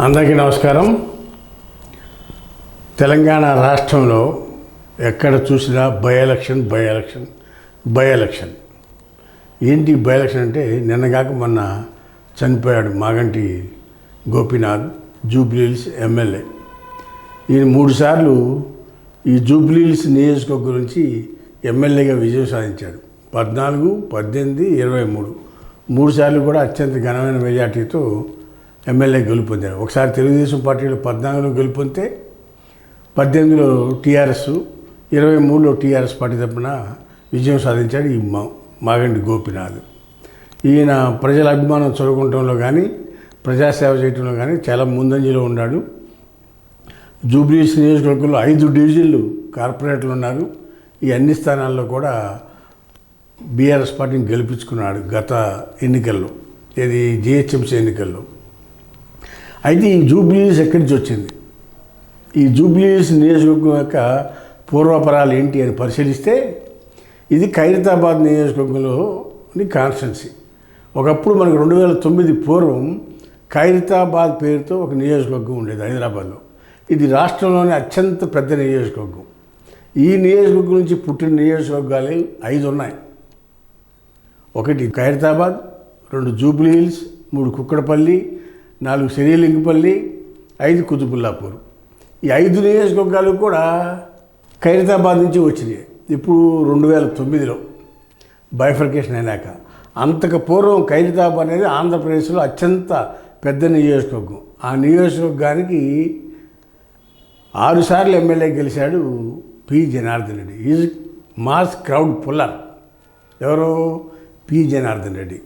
అందరికీ నమస్కారం. తెలంగాణ రాష్ట్రంలో ఎక్కడ చూసినా by election by election by election. ఏంటి బై ఎలక్షన్ అంటే నిన్నగాక మొన్న చనిపోయాడు మాగంటి గోపీనాథ్ జూబ్లీహిల్స్ ఎమ్మెల్యే. ఈయన మూడుసార్లు ఈ జూబ్లీహిల్స్ నియోజకవర్గం గురించి ఎమ్మెల్యేగా విజయం సాధించాడు. పద్నాలుగు పద్దెనిమిది ఇరవై మూడు. మూడు సార్లు కూడా అత్యంత ఘనమైన మెజార్టీతో ఎమ్మెల్యే గెలుపొందాడు ఒకసారి తెలుగుదేశం పార్టీలో పద్నాలుగులో గెలుపొందితే పద్దెనిమిదిలో టీఆర్ఎస్ ఇరవై మూడులో టీఆర్ఎస్ పార్టీ తరపున విజయం సాధించాడు ఈ మా మాగంటి గోపినాథ్. ఈయన ప్రజల అభిమానం చదువుకుంటంలో కానీ ప్రజాసేవ చేయటంలో కానీ చాలా ముందంజలో ఉన్నాడు. జూబ్లీస్ నియోజకవర్గంలో ఐదు డివిజన్లు కార్పొరేటర్లు ఉన్నారు. ఈ అన్ని స్థానాల్లో కూడా బీఆర్ఎస్ పార్టీని గెలిపించుకున్నాడు గత ఎన్నికల్లో. ఇది జిహెచ్ఎంసీ ఎన్నికల్లో. అయితే ఈ జూబ్లీస్ ఎక్కడి నుంచి వచ్చింది? ఈ జూబ్లీస్ నియోజకవర్గం యొక్క పూర్వపరాలు ఏంటి అని పరిశీలిస్తే ఇది ఖైరతాబాద్ నియోజకవర్గంలోని కాన్స్టెన్సీ ఒకప్పుడు మనకు రెండు వేల తొమ్మిది పూర్వం ఖైరతాబాద్ పేరుతో ఒక నియోజకవర్గం ఉండేది హైదరాబాద్లో. ఇది రాష్ట్రంలోని అత్యంత పెద్ద నియోజకవర్గం. ఈ నియోజకవర్గం నుంచి పుట్టిన నియోజకవర్గాలు ఐదు ఉన్నాయి. ఒకటి ఖైరతాబాద్ రెండు జూబ్లీ హిల్స్ మూడు కుక్కడపల్లి నాలుగు శ్రీలింగపల్లి ఐదు కుతుబుల్లాపూర్. ఈ ఐదు నియోజకవర్గాలు కూడా ఖైరతాబాద్ నుంచి వచ్చినాయి. ఇప్పుడు రెండు వేల తొమ్మిదిలో బైఫర్కేషన్ అయినాక. అంతకు పూర్వం ఖైరతాబాద్ అనేది ఆంధ్రప్రదేశ్లో అత్యంత పెద్ద నియోజకవర్గం. ఆ నియోజకవర్గానికి ఆరుసార్లు ఎమ్మెల్యే గెలిచాడు P. Janardhan Reddy. Is mass crowd puller. ఎవరు? పి. జనార్దన్ రెడ్డి.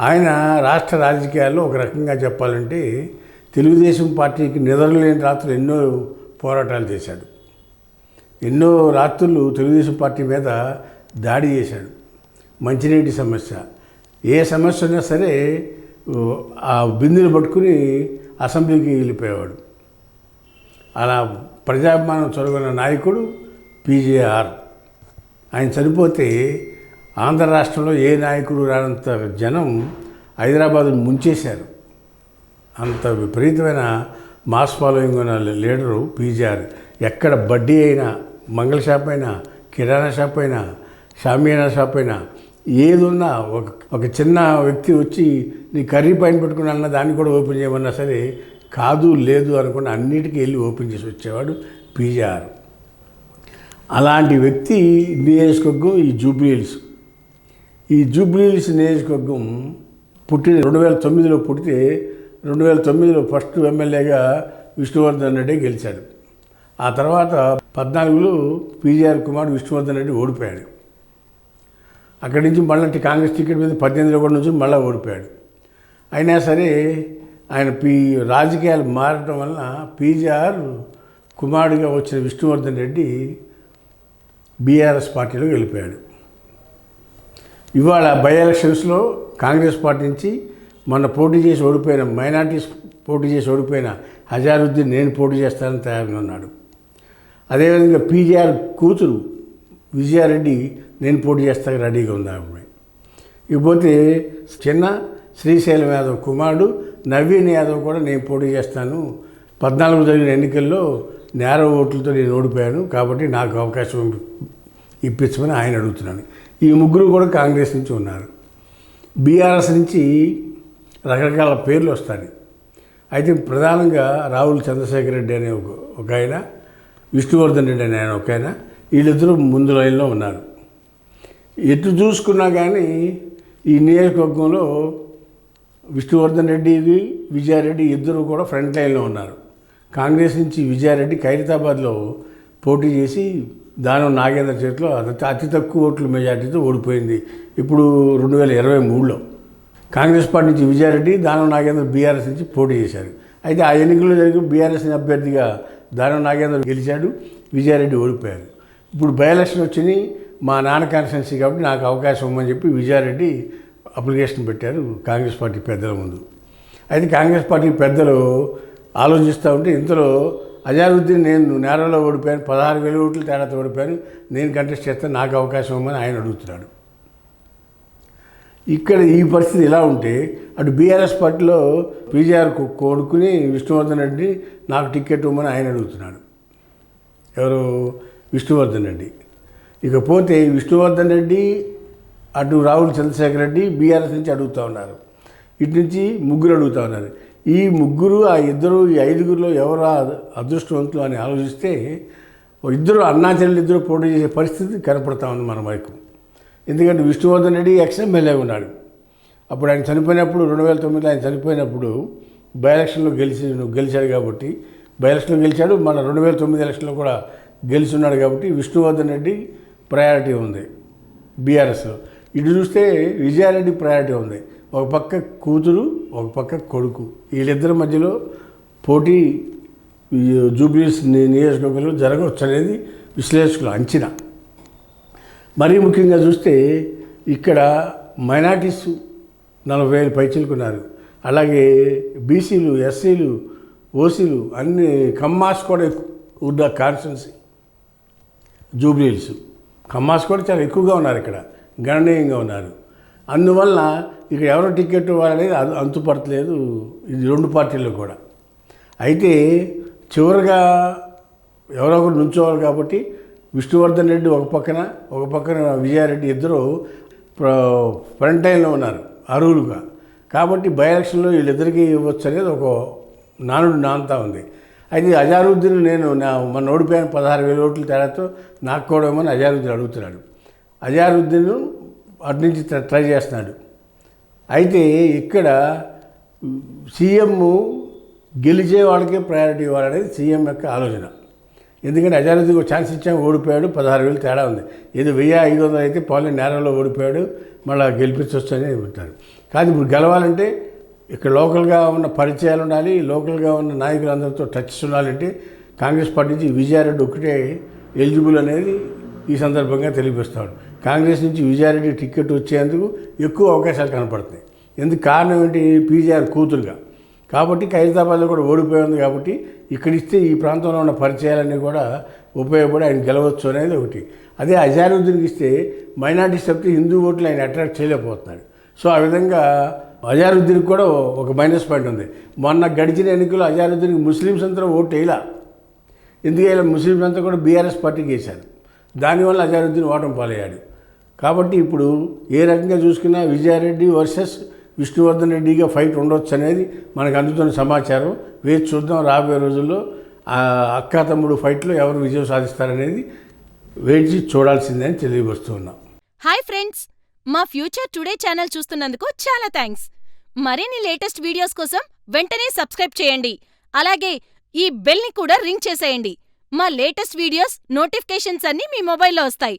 ఆయన రాష్ట్ర రాజకీయాల్లో ఒక రకంగా చెప్పాలంటే తెలుగుదేశం పార్టీకి నిద్రలేని రాత్రులు ఎన్నో పోరాటాలు చేశాడు. ఎన్నో రాత్రులు తెలుగుదేశం పార్టీ మీద దాడి చేశాడు. మంచినీటి సమస్య. ఏ సమస్య ఉన్నా సరే ఆ బిందులు పట్టుకుని అసెంబ్లీకి వెళ్ళిపోయేవాడు. అలా ప్రజాభిమానం చొరగొన్న నాయకుడు పీజేఆర్. ఆయన చనిపోతే ఆంధ్ర రాష్ట్రంలో ఏ నాయకుడు రానంత జనం హైదరాబాద్ ముంచేశారు. అంత విపరీతమైన మాస్ ఫాలోయింగ్ ఉన్న లీడరు పీజీఆర్. ఎక్కడ బడ్డీ అయినా మంగళ షాప్ అయినా కిరాణా షాప్ అయినా షామియానా షాప్ అయినా ఏదున్నా ఒక ఒక చిన్న వ్యక్తి వచ్చి నీ కర్రీ పైన పెట్టుకుని అన్న దాన్ని కూడా ఓపెన్ చేయమన్నా సరే కాదు లేదు అనుకున్న అన్నిటికీ వెళ్ళి ఓపెన్ చేసి వచ్చేవాడు పీజీఆర్. అలాంటి వ్యక్తి నియోజకవర్గం ఈ జూబ్లీహిల్స్. ఈ జూబ్లీహిల్స్ నియోజకవర్గం పుట్టిన రెండు వేల తొమ్మిదిలో పుడితే రెండు వేల తొమ్మిదిలో ఫస్ట్ ఎమ్మెల్యేగా విష్ణువర్ధన్ రెడ్డి గెలిచాడు. ఆ తర్వాత పద్నాలుగులో పీజీఆర్ కుమార్ విష్ణువర్ధన్ రెడ్డి ఓడిపోయాడు. అక్కడి నుంచి మళ్ళీ కాంగ్రెస్ టికెట్ మీద పద్దెనిమిదిలో కూడా నుంచి మళ్ళీ ఓడిపోయాడు. అయినా సరే ఆయన పీ రాజకీయాలు మారటం వలన పీజీఆర్ కుమారుడిగా వచ్చిన విష్ణువర్ధన్ రెడ్డి బీఆర్ఎస్ పార్టీలో వెళ్ళిపోయాడు. ఇవాళ బై ఎలక్షన్స్లో కాంగ్రెస్ పార్టీ నుంచి మొన్న పోటీ చేసి ఓడిపోయిన మైనార్టీస్ పోటీ చేసి ఓడిపోయిన హజారుద్దీన్ నేను పోటీ చేస్తానని తయారుగా ఉన్నాడు అదేవిధంగా పీజీఆర్ కూతురు విజయారెడ్డి నేను పోటీ చేస్తాను రెడీగా ఉంది ఆమె ఇకపోతే చిన్న శ్రీశైలం యాదవ్ కుమారుడు నవీన్ యాదవ్ కూడా నేను పోటీ చేస్తాను. పద్నాలుగు జరిగిన ఎన్నికల్లో నేర ఓట్లతో నేను ఓడిపోయాను కాబట్టి నాకు అవకాశం ఇప్పించమని ఆయన అడుగుతున్నాను ఈ ముగ్గురు కూడా కాంగ్రెస్ నుంచి ఉన్నారు. బీఆర్ఎస్ నుంచి రకరకాల పేర్లు వస్తాయి. అయితే ప్రధానంగా రాహుల్ చంద్రశేఖర్ రెడ్డి అనే ఒక ఒక ఆయన విష్ణువర్ధన్ రెడ్డి అనే ఆయన ఒక ఆయన వీళ్ళిద్దరూ ముందు లైన్లో ఉన్నారు. ఎటు చూసుకున్నా కానీ ఈ నియోజకవర్గంలో విష్ణువర్ధన్ రెడ్డి విజయారెడ్డి ఇద్దరు కూడా ఫ్రంట్ లైన్లో ఉన్నారు. కాంగ్రెస్ నుంచి విజయారెడ్డి ఖైరతాబాద్లో పోటీ చేసి దానం నాగేంద్ర చేతిలో అతి అతి తక్కువ ఓట్ల మెజార్టీతో ఓడిపోయింది. ఇప్పుడు రెండు వేల ఇరవై మూడులో కాంగ్రెస్ పార్టీ నుంచి విజయారెడ్డి దానం నాగేంద్ర బీఆర్ఎస్ నుంచి పోటీ చేశారు. అయితే ఆ ఎన్నికల్లో జరిగిన బీఆర్ఎస్ అభ్యర్థిగా దానం నాగేంద్ర గెలిచాడు విజయారెడ్డి ఓడిపోయారు. ఇప్పుడు బై ఎలక్షన్ వచ్చినాయి మా నాన్న కాన్స్టిట్యున్సీ కాబట్టి నాకు అవకాశం ఇవ్వమని చెప్పి విజయారెడ్డి అప్లికేషన్ పెట్టారు కాంగ్రెస్ పార్టీ పెద్దల ముందు. అయితే కాంగ్రెస్ పార్టీ పెద్దలు ఆలోచిస్తూ ఉంటే ఇంతలో అజారుద్దీన్ నేను నేరంలో ఓడిపోయాను పదహారు వేల ఓట్లు తేడాతో ఓడిపోయాను. నేను కంటెస్ట్ చేస్తే నాకు అవకాశం ఇవ్వమని ఆయన అడుగుతున్నాడు. ఇక్కడ ఈ పరిస్థితి ఇలా ఉంటే అటు బీఆర్ఎస్ పార్టీలో పీజీఆర్ కొడుకుని విష్ణువర్ధన్ రెడ్డి నాకు టికెట్ ఇవ్వమని ఆయన అడుగుతున్నాడు. ఎవరు? విష్ణువర్ధన్ రెడ్డి. ఇకపోతే విష్ణువర్ధన్ రెడ్డి అటు రాహుల్ చంద్రశేఖర్ రెడ్డి బీఆర్ఎస్ నుంచి అడుగుతూ ఉన్నారు. ఇటు నుంచి ముగ్గురు అడుగుతూ ఉన్నారు. ఈ ముగ్గురు ఆ ఇద్దరు ఈ ఐదుగురిలో ఎవరు అదృష్టవంతులు అని ఆలోచిస్తే ఇద్దరు అన్నా ఇద్దరు పోటీ చేసే పరిస్థితి కనపడతా ఉంది మన వైపు. ఎందుకంటే విష్ణువర్ధన్ రెడ్డి ఎక్స్ ఎమ్మెల్యే ఉన్నాడు. అప్పుడు ఆయన చనిపోయినప్పుడు రెండు వేల తొమ్మిదిలో ఆయన చనిపోయినప్పుడు బై ఎలక్షన్లో గెలిచి గెలిచాడు కాబట్టి బై ఎలక్షన్లో గెలిచాడు మన రెండు వేల తొమ్మిది ఎలక్షన్లో కూడా గెలిచి ఉన్నాడు కాబట్టి విష్ణువర్ధన్ రెడ్డి ప్రయారిటీ ఉంది. బీఆర్ఎస్లో ఇటు చూస్తే విజయారెడ్డి ప్రయారిటీ ఉంది. ఒక పక్క కూతురు ఒక పక్క కొడుకు. వీళ్ళిద్దరి మధ్యలో పోటీ జూబ్లీస్ నియోజకవర్గంలో జరగవచ్చు అనేది విశ్లేషకుల అంచనా. మరీ ముఖ్యంగా చూస్తే ఇక్కడ మైనార్టీస్ నలభై వేలు పైచిలుకున్నారు అలాగే బీసీలు ఎస్సీలు ఓసీలు అన్ని కమ్మాస్ కూడా ఉన్న కాన్స్టెన్సీ జూబ్లీహిల్స్ కమ్మాస్ కూడా చాలా ఎక్కువగా ఉన్నారు ఇక్కడ. గణనీయంగా ఉన్నారు. అందువల్ల ఇక్కడ ఎవరు టికెట్ ఇవ్వాలనేది అది అంతుపడతలేదు ఇది రెండు పార్టీల్లో కూడా. అయితే చివరిగా ఎవరో ఒకరు నుంచోవాలి కాబట్టి విష్ణువర్ధన్ రెడ్డి ఒక పక్కన ఒక పక్కన విజయారెడ్డి ఇద్దరు ప్ర- ఫ్రంట్ లైన్లో ఉన్నారు అరువులుగా. కాబట్టి బై ఎలక్షన్లో వీళ్ళిద్దరికీ ఇవ్వచ్చు అనేది ఒక నానుడు నానుతా ఉంది. అయితే అజారుద్దీన్ నేను నా మన ఓడిపోయిన పదహారు వేల ఓట్ల తేడాతో నాకు కూడా ఏమని అజారుద్దీన్ అడుగుతున్నాడు. అజారుద్దీన్ అటు నుంచి ట్రై- ట్రై చేస్తున్నాడు. అయితే ఇక్కడ సీఎం గెలిచే వాళ్ళకే ప్రయారిటీ ఇవ్వాలనేది సీఎం యొక్క ఆలోచన. ఎందుకంటే అజారుద్దీన్ ఛాన్స్ ఇచ్చాము ఓడిపోయాడు పదహారు వేలు తేడా ఉంది. ఏదో వెయ్యి ఐదు వందలు అయితే పాలన నేరంలో ఓడిపోయాడు మళ్ళీ గెలిపించవచ్చు అని ఉంటారు కానీ ఇప్పుడు గెలవాలంటే ఇక్కడ లోకల్గా ఉన్న పరిచయాలు ఉండాలి లోకల్గా ఉన్న నాయకులందరితో టచ్ ఉండాలంటే కాంగ్రెస్ పార్టీ నుంచి విజయారెడ్డి ఒక్కటే ఎలిజిబుల్ అనేది ఈ సందర్భంగా తెలియపిస్తాడు కాంగ్రెస్ నుంచి విజయారెడ్డి టికెట్ వచ్చేందుకు ఎక్కువ అవకాశాలు కనపడుతున్నాయి. ఎందుకు కారణం ఏంటి? పీజీఆర్ కూతురుగా. కాబట్టి ఖైరతాబాద్లో కూడా ఓడిపోయింది కాబట్టి ఇక్కడ ఇస్తే ఈ ప్రాంతంలో ఉన్న పరిచయాలన్నీ కూడా ఉపయోగపడి ఆయన గెలవచ్చు అనేది ఒకటి. అదే అజారుద్దీన్కి ఇస్తే మైనార్టీ తప్పితే హిందూ ఓట్లు ఆయన అట్రాక్ట్ చేయలేకపోతున్నాడు. సో ఆ విధంగా అజారుద్దీన్కి కూడా ఒక మైనస్ పాయింట్ ఉంది. మొన్న గడిచిన ఎన్నికల్లో అజారుద్దీన్కి ముస్లిమ్స్ అంతా ఓటు వేయలా. ఎందుకంటే ముస్లింస్ అంతా కూడా బీఆర్ఎస్ పార్టీకి వేశారు. దానివల్ల అజారుద్దీన్ ఓటమి పాలయ్యాడు. కాబట్టి ఇప్పుడు ఏ రకంగా చూసుకున్నా విజయారెడ్డి వర్సెస్ విష్ణువర్ధన్ రెడ్డిగా ఫైట్ ఉండొచ్చు అనేది మనకు అందుతున్న సమాచారం. వేచి చూద్దాం రాబోయే రోజుల్లో ఆ అక్క తమ్ముడు ఫైట్లో ఎవరు విజయం సాధిస్తారనేది వేచి చూడాల్సిందే అని హాయ్ ఫ్రెండ్స్ మా ఫ్యూచర్ టుడే ఛానల్ చూస్తున్నందుకు చాలా థ్యాంక్స్. మరిన్ని లేటెస్ట్ వీడియోస్ కోసం వెంటనే సబ్స్క్రైబ్ చేయండి. అలాగే ఈ బెల్ని కూడా రింగ్ చేసేయండి. మా లేటెస్ట్ వీడియోస్ నోటిఫికేషన్స్ అన్నీ మీ మొబైల్లో వస్తాయి.